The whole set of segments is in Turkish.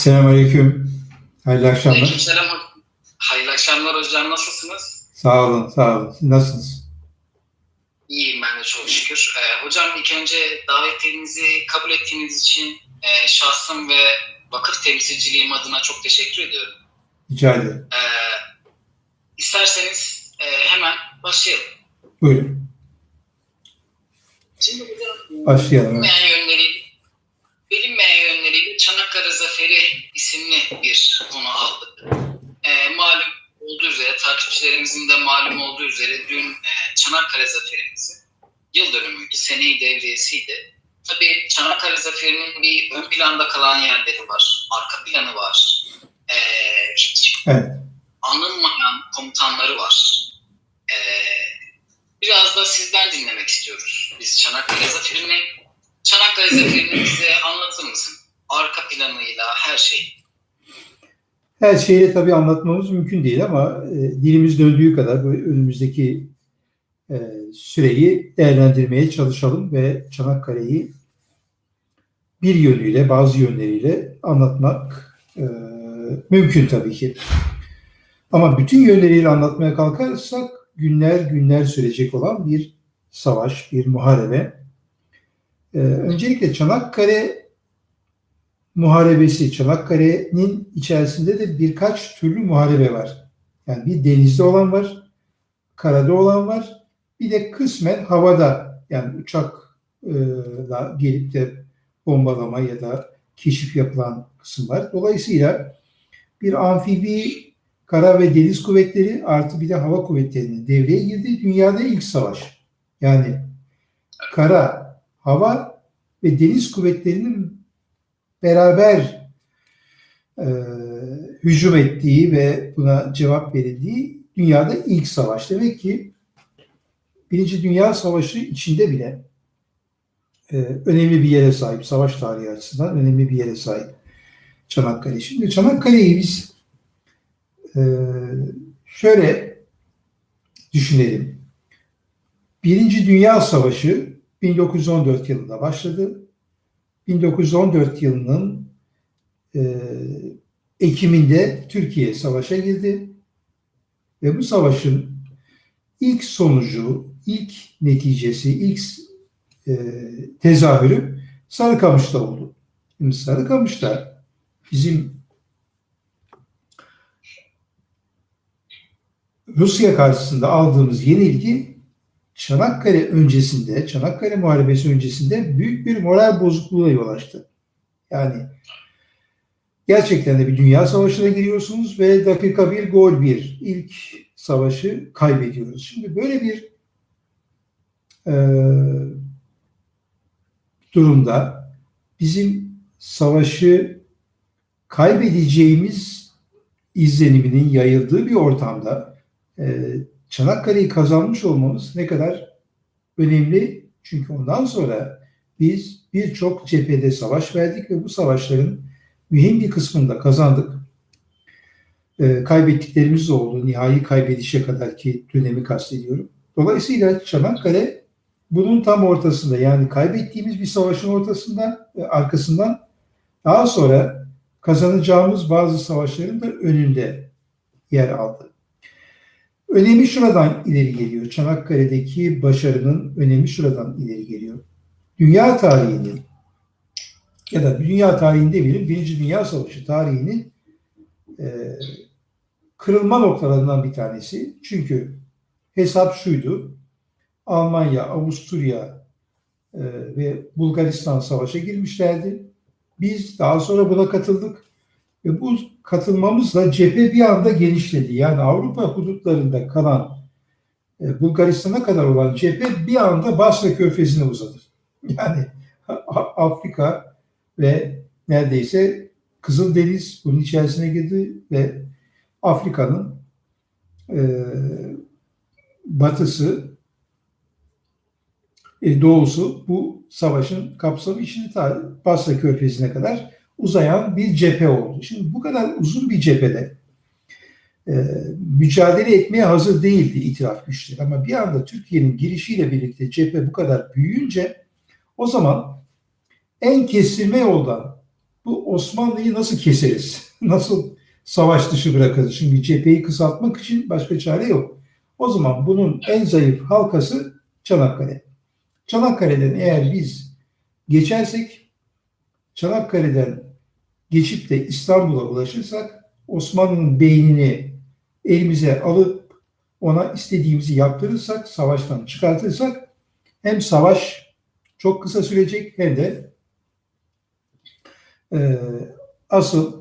Selamünaleyküm. Hayırlı akşamlar. Aleykümselam. Hayırlı akşamlar hocam. Nasılsınız? Sağ olun, sağ olun. Siz nasılsınız? İyiyim ben de çok şükür. Ee, hocam ilk önce davetlerinizi kabul ettiğiniz için e, şahsım ve vakıf temsilciliğim adına çok teşekkür ediyorum. Rica ederim. Ee, isterseniz e, hemen başlayalım. Buyurun. Şimdi hocam Başlayalım. bilinmeyen yönleriyle, bilinmeyen yönleriyle Çanakkale Zaferi isimli bir konu aldık. Ee, malum olduğu üzere, takipçilerimizin de malum olduğu üzere dün e, Çanakkale Zaferi'mizin yıl dönümüydü, seneyi devriyesiydi. Tabii Çanakkale Zaferi'nin bir ön planda kalan yerleri var, arka planı var. Ee, hiç Evet. anılmayan komutanları var. Ee, biraz da sizden dinlemek istiyoruz. Biz Çanakkale Zaferi'ni, Çanakkale Zaferi'ni bize anlatır mısın? Arka planıyla her şey. Her şeyi tabii anlatmamız mümkün değil ama e, dilimiz döndüğü kadar önümüzdeki e, süreyi değerlendirmeye çalışalım ve Çanakkale'yi bir yönüyle, bazı yönleriyle anlatmak e, mümkün tabii ki. Ama bütün yönleriyle anlatmaya kalkarsak günler günler sürecek olan bir savaş, bir muharebe. E, öncelikle Çanakkale muharebesi, Çanakkale'nin içerisinde de birkaç türlü muharebe var. Yani bir denizde olan var, karada olan var, bir de kısmen havada yani uçakla gelip de bombalama ya da keşif yapılan kısım var. Dolayısıyla bir amfibi kara ve deniz kuvvetleri artı bir de hava kuvvetlerinin devreye girdiği dünyada ilk savaş. Yani kara, hava ve deniz kuvvetlerinin beraber e, hücum ettiği ve buna cevap verildiği dünyada ilk savaş. Demek ki Birinci Dünya Savaşı içinde bile e, önemli bir yere sahip, savaş tarihi açısından önemli bir yere sahip Çanakkale. Şimdi Çanakkale'yi biz e, şöyle düşünelim. Birinci Dünya Savaşı 1914 yılında başladı. 1914 yılının e, Ekim'inde Türkiye savaşa girdi ve bu savaşın ilk sonucu, ilk neticesi, ilk e, tezahürü Sarıkamış'ta oldu. Şimdi Sarıkamış'ta bizim Rusya karşısında aldığımız yenilgi Çanakkale öncesinde, Çanakkale Muharebesi öncesinde büyük bir moral bozukluğuna yol açtı. Yani gerçekten de bir dünya savaşına giriyorsunuz ve dakika bir gol bir ilk savaşı kaybediyoruz. Şimdi böyle bir e, durumda bizim savaşı kaybedeceğimiz izleniminin yayıldığı bir ortamda e, Çanakkale'yi kazanmış olmamız ne kadar önemli. Çünkü ondan sonra biz birçok cephede savaş verdik ve bu savaşların mühim bir kısmını da kazandık. E, kaybettiklerimiz de oldu. Nihai kaybedişe kadar ki dönemi kastediyorum. Dolayısıyla Çanakkale bunun tam ortasında yani kaybettiğimiz bir savaşın ortasında e, arkasından daha sonra kazanacağımız bazı savaşların da önünde yer aldı. Önemi şuradan ileri geliyor. Çanakkale'deki başarının önemi şuradan ileri geliyor. Dünya tarihinin ya da dünya tarihinde demeyelim, Birinci Dünya Savaşı tarihinin e, kırılma noktalarından bir tanesi. Çünkü hesap şuydu. Almanya, Avusturya e, ve Bulgaristan savaşa girmişlerdi. Biz daha sonra buna katıldık. Ve bu katılmamızla cephe bir anda genişledi. Yani Avrupa hudutlarında kalan e, Bulgaristan'a kadar olan cephe bir anda Basra Körfezi'ne uzadı. Yani Afrika ve neredeyse Kızıldeniz bunun içerisine girdi ve Afrika'nın e, batısı, e, doğusu bu savaşın kapsamı içinde Basra Körfezi'ne kadar uzayan bir cephe oldu. Şimdi bu kadar uzun bir cephede e, mücadele etmeye hazır değildi itiraf güçleri. Ama bir anda Türkiye'nin girişiyle birlikte cephe bu kadar büyüyünce o zaman en kestirme yoldan bu Osmanlı'yı nasıl keseriz? Nasıl savaş dışı bırakırız? Şimdi cepheyi kısaltmak için başka çare yok. O zaman bunun en zayıf halkası Çanakkale. Çanakkale'den eğer biz geçersek Çanakkale'den geçip de İstanbul'a ulaşırsak Osmanlı'nın beynini elimize alıp ona istediğimizi yaptırırsak, savaştan çıkartırsak hem savaş çok kısa sürecek hem de e, asıl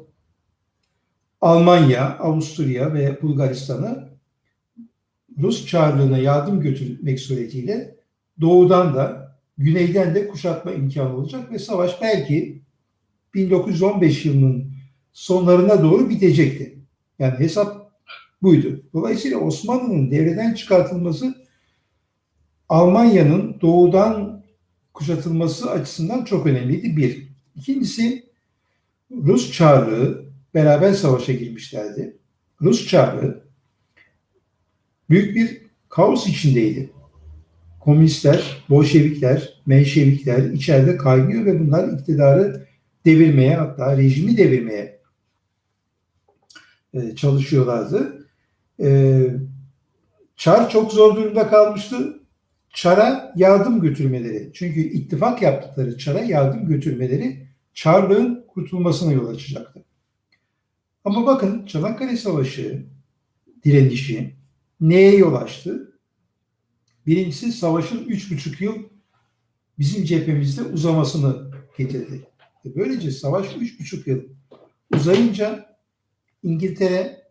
Almanya, Avusturya ve Bulgaristan'ı Rus çarlığına yardım götürmek suretiyle doğudan da güneyden de kuşatma imkanı olacak ve savaş belki 1915 yılının sonlarına doğru bitecekti. Yani hesap buydu. Dolayısıyla Osmanlı'nın devreden çıkartılması Almanya'nın doğudan kuşatılması açısından çok önemliydi. Bir. İkincisi Rus Çarlığı beraber savaşa girmişlerdi. Rus Çarlığı büyük bir kaos içindeydi. Komünistler, Bolşevikler, Menşevikler içeride kaynıyor ve bunlar iktidarı devirmeye hatta rejimi devirmeye e, çalışıyorlardı. E, Çar çok zor durumda kalmıştı. Çar'a yardım götürmeleri, çünkü ittifak yaptıkları Çar'a yardım götürmeleri Çarlığın kurtulmasına yol açacaktı. Ama bakın Çanakkale Savaşı direnişi neye yol açtı? Birincisi savaşın üç buçuk yıl bizim cephemizde uzamasını getirdi. E böylece savaş üç buçuk yıl uzayınca İngiltere,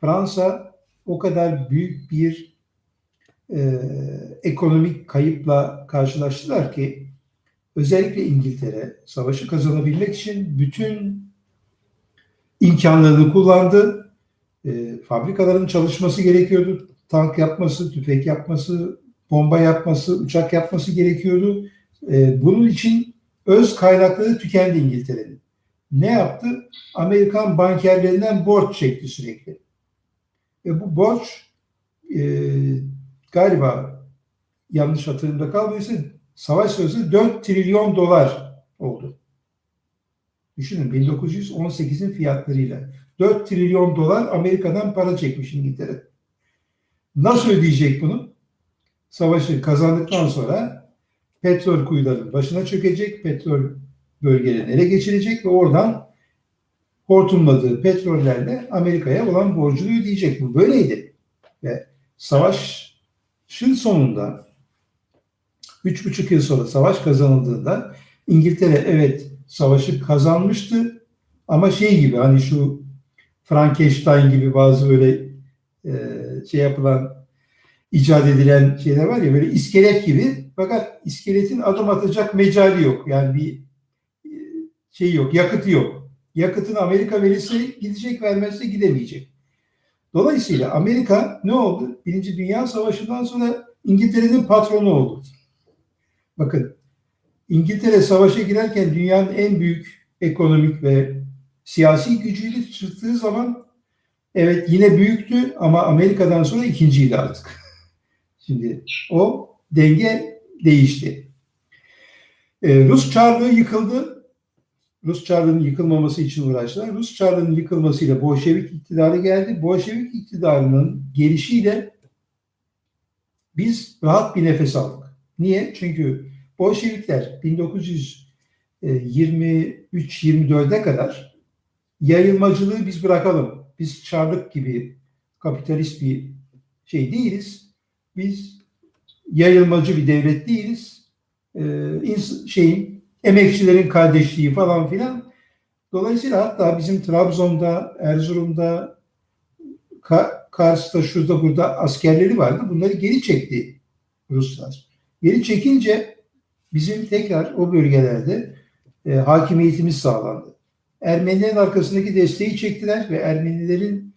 Fransa o kadar büyük bir e, ekonomik kayıpla karşılaştılar ki özellikle İngiltere savaşı kazanabilmek için bütün imkanlarını kullandı. E, fabrikaların çalışması gerekiyordu. Tank yapması, tüfek yapması, bomba yapması, uçak yapması gerekiyordu. E, bunun için öz kaynakları tükendi İngiltere'nin. Ne yaptı? Amerikan bankerlerinden borç çekti sürekli. Ve bu borç e, galiba yanlış hatırımda kalmıyorsa savaş sırasında 4 trilyon dolar oldu. Düşünün 1918'in fiyatlarıyla 4 trilyon dolar Amerika'dan para çekmiş İngiltere. Nasıl ödeyecek bunu? Savaşı kazandıktan sonra petrol kuyularının başına çökecek, petrol bölgelerini ele geçirecek ve oradan hortumladığı petrollerle Amerika'ya olan borcunu ödeyecek. Bu böyleydi. Ve savaşın sonunda üç buçuk yıl sonra savaş kazanıldığında İngiltere evet savaşı kazanmıştı ama şey gibi hani şu Frankenstein gibi bazı böyle e, şey yapılan icat edilen şeyler var ya böyle iskelet gibi fakat iskeletin adım atacak mecali yok. Yani bir e, şey yok, yakıtı yok. Yakıtın Amerika verirse gidecek, vermezse gidemeyecek. Dolayısıyla Amerika ne oldu? Birinci Dünya Savaşı'ndan sonra İngiltere'nin patronu oldu. Bakın İngiltere savaşa girerken dünyanın en büyük ekonomik ve siyasi gücüyle çıktığı zaman evet yine büyüktü ama Amerika'dan sonra ikinciydi artık. Şimdi o denge değişti. Ee, Rus Çarlığı yıkıldı. Rus Çarlığı'nın yıkılmaması için uğraştılar. Rus Çarlığı'nın yıkılmasıyla Bolşevik iktidarı geldi. Bolşevik iktidarının gelişiyle biz rahat bir nefes aldık. Niye? Çünkü Bolşevikler 1923-24'e kadar yayılmacılığı biz bırakalım. Biz Çarlık gibi kapitalist bir şey değiliz. Biz yayılmacı bir devlet değiliz. Ee, şeyin emekçilerin kardeşliği falan filan. Dolayısıyla hatta bizim Trabzon'da, Erzurum'da, Kars'ta, şurada burada askerleri vardı. Bunları geri çekti Ruslar. Geri çekince bizim tekrar o bölgelerde e, hakimiyetimiz sağlandı. Ermenilerin arkasındaki desteği çektiler ve Ermenilerin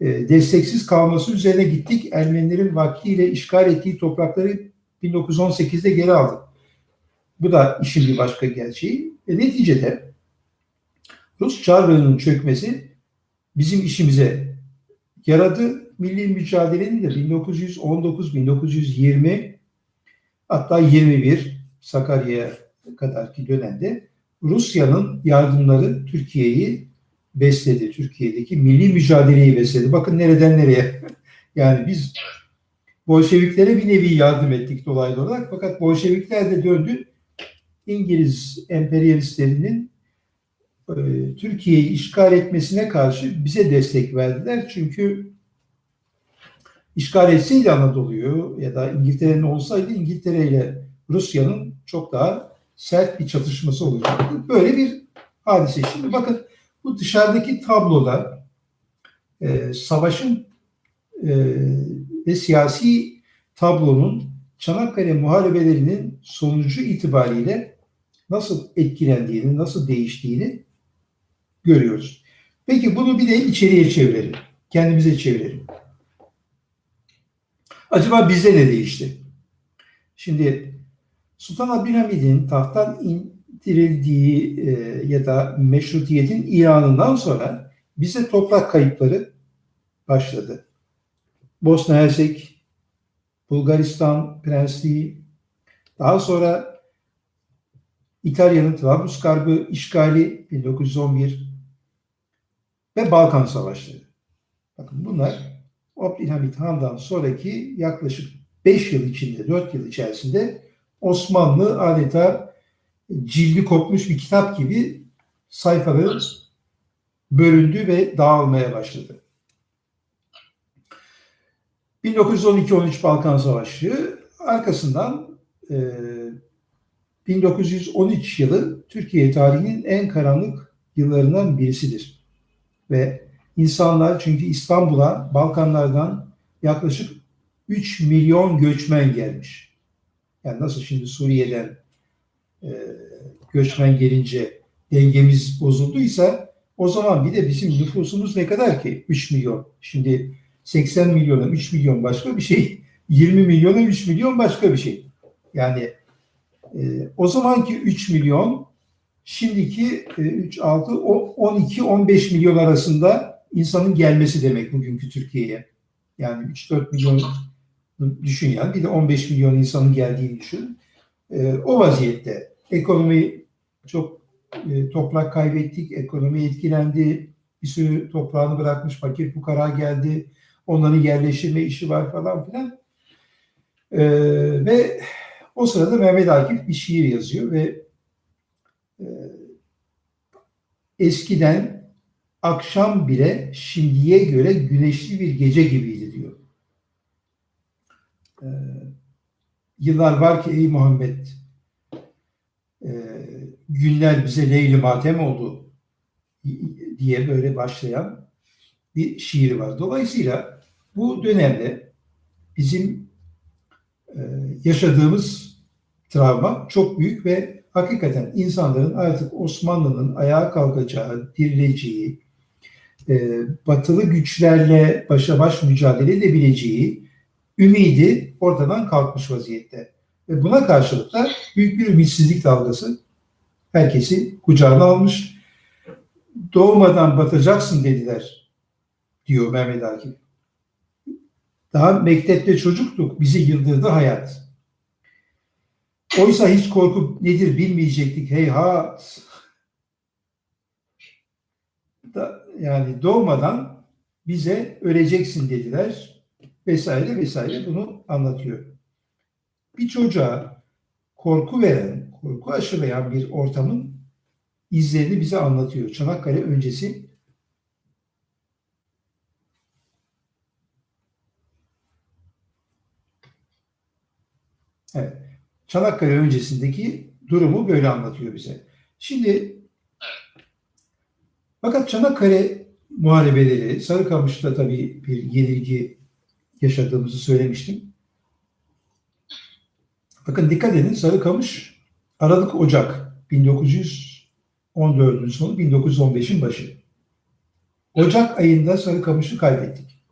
e, desteksiz kalması üzerine gittik. Ermenilerin vaktiyle işgal ettiği toprakları 1918'de geri aldık. Bu da işin bir başka gerçeği. Ve neticede Rus Çarlığı'nın çökmesi bizim işimize yaradı. Milli mücadelenin de 1919-1920 hatta 21 Sakarya'ya kadarki dönemde Rusya'nın yardımları Türkiye'yi besledi. Türkiye'deki milli mücadeleyi besledi. Bakın nereden nereye. Yani biz Bolşeviklere bir nevi yardım ettik dolaylı olarak. Fakat Bolşevikler de döndü. İngiliz emperyalistlerinin e, Türkiye'yi işgal etmesine karşı bize destek verdiler. Çünkü işgal etseydi Anadolu'yu ya da İngiltere'nin olsaydı İngiltere ile Rusya'nın çok daha sert bir çatışması olacaktı. Böyle bir hadise. Şimdi bakın bu dışarıdaki tabloda e, savaşın e, ve siyasi tablonun Çanakkale muharebelerinin sonucu itibariyle nasıl etkilendiğini, nasıl değiştiğini görüyoruz. Peki bunu bir de içeriye çevirelim. Kendimize çevirelim. Acaba bizde ne değişti? Şimdi Sultan Abdülhamid'in tahttan indirildiği e, ya da meşrutiyetin ilanından sonra bize toprak kayıpları başladı. Bosna Hersek, Bulgaristan Prensliği, daha sonra İtalya'nın Trablusgarb'ı işgali 1911 ve Balkan Savaşları. Bakın bunlar Abdülhamit Han'dan sonraki yaklaşık 5 yıl içinde, 4 yıl içerisinde Osmanlı adeta cildi kopmuş bir kitap gibi sayfaları bölündü ve dağılmaya başladı. 1912-13 Balkan Savaşı arkasından e, 1913 yılı Türkiye tarihinin en karanlık yıllarından birisidir. Ve insanlar çünkü İstanbul'a Balkanlardan yaklaşık 3 milyon göçmen gelmiş. Yani nasıl şimdi Suriye'den e, göçmen gelince dengemiz bozulduysa o zaman bir de bizim nüfusumuz ne kadar ki? 3 milyon. Şimdi 80 milyona 3 milyon başka bir şey. 20 milyona 3 milyon başka bir şey. Yani e, o zamanki 3 milyon şimdiki e, 3, 6, 12, 15 milyon arasında insanın gelmesi demek bugünkü Türkiye'ye. Yani 3-4 milyon düşün yani bir de 15 milyon insanın geldiğini düşün. E, o vaziyette ekonomi çok e, toprak kaybettik, ekonomi etkilendi, bir sürü toprağını bırakmış fakir fukara geldi, onların yerleştirme işi var falan filan. E, ve o sırada Mehmet Akif bir şiir yazıyor ve e, eskiden akşam bile şimdiye göre güneşli bir gece gibiydi diyor. E, yıllar var ki ey Muhammed e, günler bize leyli matem oldu diye böyle başlayan bir şiir var. Dolayısıyla bu dönemde bizim e, yaşadığımız travma çok büyük ve hakikaten insanların artık Osmanlı'nın ayağa kalkacağı, dirileceği, e, batılı güçlerle başa baş mücadele edebileceği ümidi ortadan kalkmış vaziyette. Ve buna karşılık da büyük bir ümitsizlik dalgası herkesi kucağına almış. Doğmadan batacaksın dediler diyor Mehmet Akif. Daha mektepte çocuktuk, bizi yıldırdı hayat. Oysa hiç korku nedir bilmeyecektik heyhat. Da, yani doğmadan bize öleceksin dediler vesaire vesaire bunu anlatıyor. Bir çocuğa korku veren, korku aşılayan bir ortamın izlerini bize anlatıyor. Çanakkale öncesi Evet. Çanakkale öncesindeki durumu böyle anlatıyor bize. Şimdi fakat Çanakkale muharebeleri, Sarıkamış'ta tabii bir yenilgi yaşadığımızı söylemiştim. Bakın dikkat edin Sarıkamış Aralık Ocak 1914'ün sonu 1915'in başı. Ocak ayında Sarıkamış'ı kaybettik.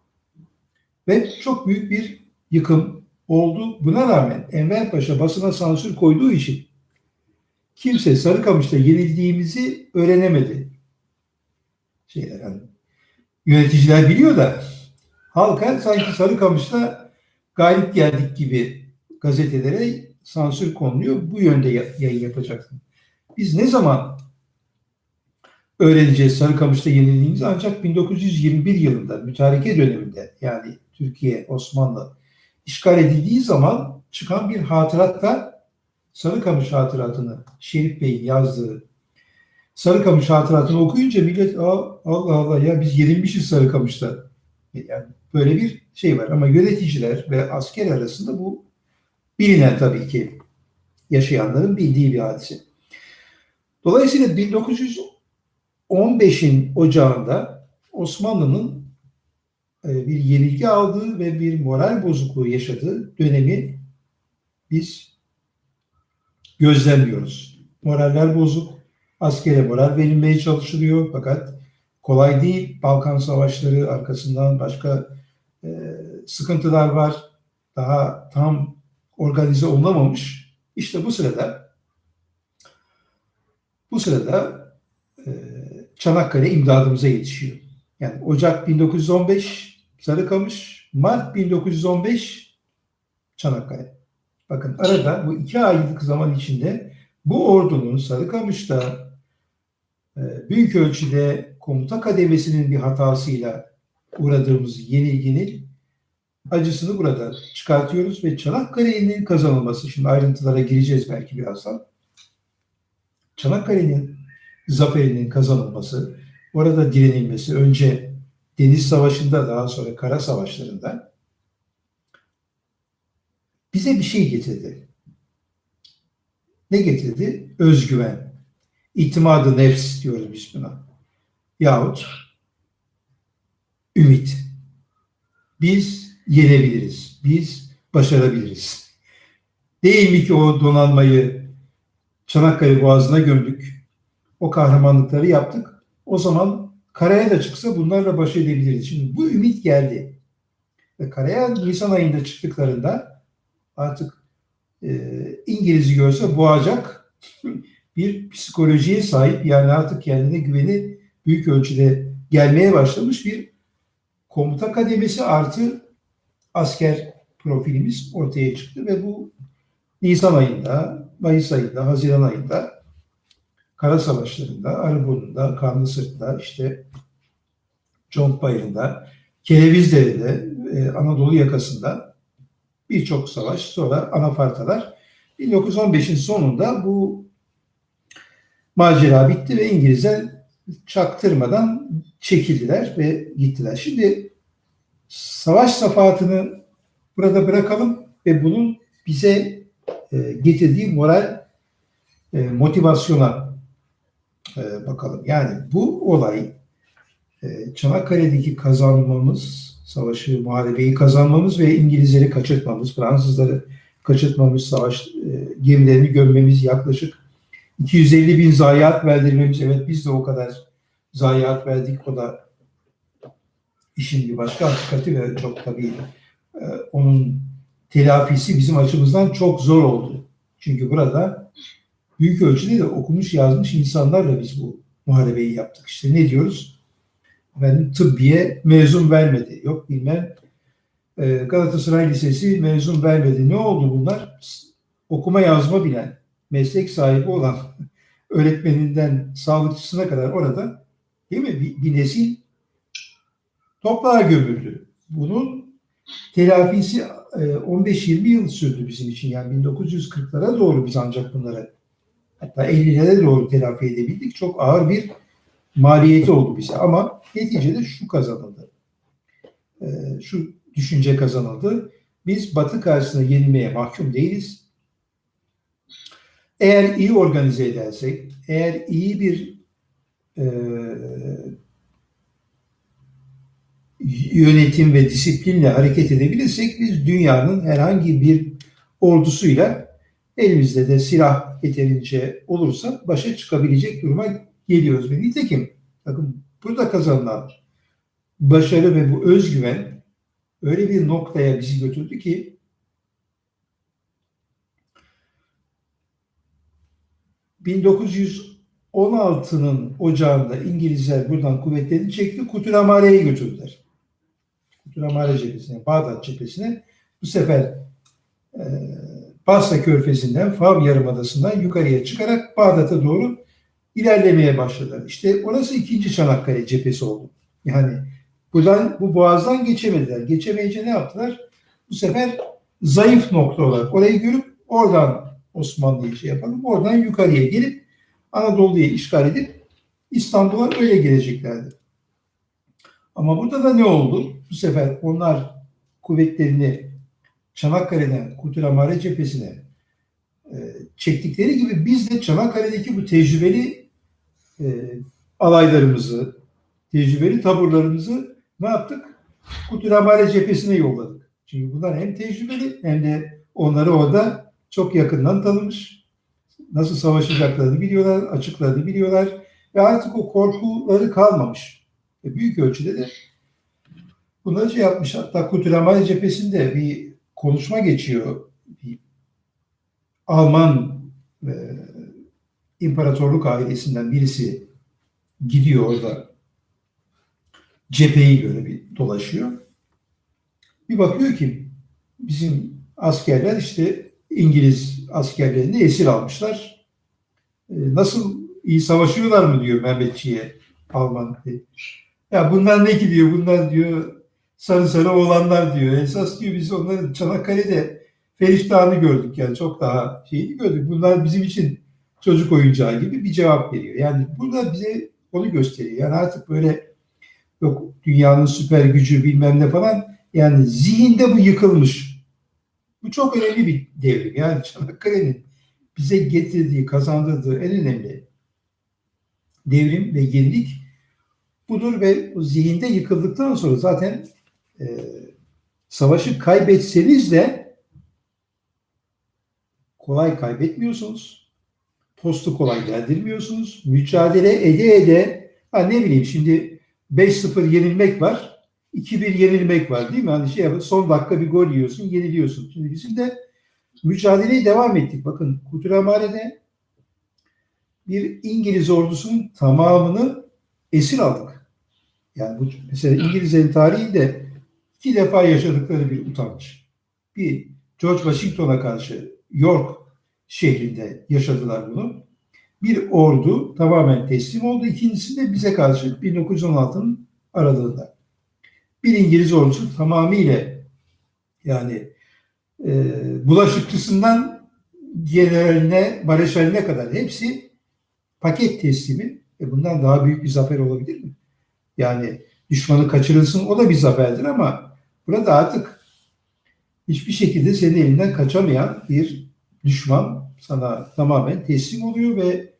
Ve çok büyük bir yıkım oldu. Buna rağmen Enver Paşa basına sansür koyduğu için kimse Sarıkamış'ta yenildiğimizi öğrenemedi. Şeyler hani yöneticiler biliyor da halka sanki Sarıkamış'ta galip geldik gibi gazetelere sansür konuluyor. Bu yönde yayın yapacaksın. Biz ne zaman öğreneceğiz Sarıkamış'ta yenildiğimizi ancak 1921 yılında mütareke döneminde yani Türkiye, Osmanlı işgal edildiği zaman çıkan bir hatıratta Sarıkamış hatıratını Şerif Bey'in yazdığı Sarıkamış hatıratını okuyunca millet Allah Allah ya biz yenilmişiz Sarıkamış'ta. Yani böyle bir şey var ama yöneticiler ve asker arasında bu bilinen tabii ki yaşayanların bildiği bir hadise. Dolayısıyla 1915'in ocağında Osmanlı'nın e, bir yenilgi aldığı ve bir moral bozukluğu yaşadığı dönemi biz gözlemliyoruz. Moraller bozuk, askere moral verilmeye çalışılıyor fakat kolay değil. Balkan Savaşları arkasından başka e, sıkıntılar var. Daha tam organize olamamış. İşte bu sırada bu sırada e, Çanakkale imdadımıza yetişiyor. Yani Ocak 1915 Sarıkamış, Mart 1915 Çanakkale. Bakın arada bu iki aylık zaman içinde bu ordunun Sarıkamış'ta e, büyük ölçüde komuta kademesinin bir hatasıyla uğradığımız yenilginin acısını burada çıkartıyoruz ve Çanakkale'nin kazanılması, şimdi ayrıntılara gireceğiz belki birazdan. Çanakkale'nin zaferinin kazanılması, orada direnilmesi, önce Deniz Savaşı'nda daha sonra Kara Savaşları'nda bize bir şey getirdi. Ne getirdi? Özgüven. İtimadı nefs diyoruz biz buna. Yahut ümit. Biz yenebiliriz. Biz başarabiliriz. Değil mi ki o donanmayı Çanakkale Boğazı'na gömdük. O kahramanlıkları yaptık. O zaman karaya da çıksa bunlarla baş edebiliriz. Şimdi bu ümit geldi. Ve karaya Nisan ayında çıktıklarında artık e, İngiliz'i görse boğacak bir psikolojiye sahip yani artık kendine güveni büyük ölçüde gelmeye başlamış bir komuta kademesi artı asker profilimiz ortaya çıktı ve bu Nisan ayında, Mayıs ayında, Haziran ayında kara savaşlarında, Arıburnu'nda, Kanlısırt'ta, işte Conkbayır'ında, Kelevizdere'de, e, Anadolu yakasında birçok savaş, sonra anafartalar. 1915'in sonunda bu macera bitti ve İngilizler çaktırmadan çekildiler ve gittiler. Şimdi savaş safahatını burada bırakalım ve bunun bize e, getirdiği moral e, motivasyona e, bakalım. Yani bu olay e, Çanakkale'deki kazanmamız, savaşı, muharebeyi kazanmamız ve İngilizleri kaçırtmamız, Fransızları kaçırtmamız, savaş gemilerini gömmemiz, yaklaşık 250 bin zayiat verdirmemiz. Evet biz de o kadar zayiat verdik. O da işin bir başka hakikati ve çok tabii e, onun telafisi bizim açımızdan çok zor oldu. Çünkü burada büyük ölçüde de okumuş yazmış insanlarla biz bu muharebeyi yaptık. İşte ne diyoruz? Efendim tıbbiye mezun vermedi. Yok bilmem e, Galatasaray Lisesi mezun vermedi. Ne oldu bunlar? Okuma yazma bilen, meslek sahibi olan öğretmeninden sağlıkçısına kadar orada değil mi? Bir, bir nesil toprağa gömüldü. Bunun telafisi e, 15-20 yıl sürdü bizim için. Yani 1940'lara doğru biz ancak bunları hatta 50'lere doğru telafi edebildik. Çok ağır bir maliyeti oldu bize ama neticede şu kazanıldı. E, şu düşünce kazanıldı. Biz Batı karşısında yenilmeye mahkum değiliz. Eğer iyi organize edersek, eğer iyi bir e, yönetim ve disiplinle hareket edebilirsek biz dünyanın herhangi bir ordusuyla elimizde de silah yeterince olursa başa çıkabilecek duruma geliyoruz. Ve nitekim bakın burada kazanılan başarı ve bu özgüven öyle bir noktaya bizi götürdü ki ...1916'nın ocağında İngilizler buradan kuvvetlerini çekti, Kuturamare'ye götürdüler. Kuturamare cephesine, Bağdat cephesine. Bu sefer e, Basra Körfezi'nden Fav Yarımadası'ndan yukarıya çıkarak Bağdat'a doğru ilerlemeye başladılar. İşte orası ikinci Çanakkale cephesi oldu. Yani buradan bu boğazdan geçemediler. Geçemeyince ne yaptılar? Bu sefer zayıf nokta olarak orayı görüp oradan Osmanlı'yı şey yapalım. Oradan yukarıya gelip Anadolu'yu işgal edip İstanbul'a öyle geleceklerdi. Ama burada da ne oldu? Bu sefer onlar kuvvetlerini Çanakkale'den Kutiramare cephesine e, çektikleri gibi biz de Çanakkale'deki bu tecrübeli e, alaylarımızı, tecrübeli taburlarımızı ne yaptık? Kutiramare cephesine yolladık. Çünkü bunlar hem tecrübeli hem de onları orada çok yakından tanımış. Nasıl savaşacaklarını biliyorlar, açıklarını biliyorlar ve artık o korkuları kalmamış. E, büyük ölçüde de bunları şey yapmış. Hatta Kutiramare cephesinde bir konuşma geçiyor. Bir Alman e, imparatorluk ailesinden birisi gidiyor orada cepheyi böyle bir dolaşıyor. Bir bakıyor ki bizim askerler işte İngiliz askerlerini esir almışlar. E, nasıl iyi savaşıyorlar mı diyor Mehmetçiğe Alman. Ya bunlar ne ki diyor bunlar diyor sarı sarı oğlanlar diyor. Esas diyor biz onların Çanakkale'de Feriştah'ını gördük yani çok daha şeyini gördük. Bunlar bizim için çocuk oyuncağı gibi bir cevap veriyor. Yani burada bize onu gösteriyor. Yani artık böyle yok dünyanın süper gücü bilmem ne falan yani zihinde bu yıkılmış. Bu çok önemli bir devrim. Yani Çanakkale'nin bize getirdiği, kazandırdığı en önemli devrim ve yenilik budur ve zihinde yıkıldıktan sonra zaten e, savaşı kaybetseniz de kolay kaybetmiyorsunuz. Postu kolay geldirmiyorsunuz. Mücadele ede ede ha ne bileyim şimdi 5-0 yenilmek var. 2-1 yenilmek var değil mi? Hani şey yapın, son dakika bir gol yiyorsun, yeniliyorsun. Şimdi bizim de mücadeleye devam ettik. Bakın Kuturamare'de bir İngiliz ordusunun tamamını esir aldık. Yani bu mesela İngilizlerin tarihinde iki defa yaşadıkları bir utanç. Bir George Washington'a karşı York şehrinde yaşadılar bunu. Bir ordu tamamen teslim oldu. İkincisi de bize karşı 1916'nın aralığında. Bir İngiliz ordusu tamamıyla yani e, bulaşıkçısından generaline, mareşaline kadar hepsi paket teslimi. E bundan daha büyük bir zafer olabilir mi? Yani düşmanı kaçırılsın o da bir zaferdir ama burada artık hiçbir şekilde senin elinden kaçamayan bir düşman sana tamamen teslim oluyor ve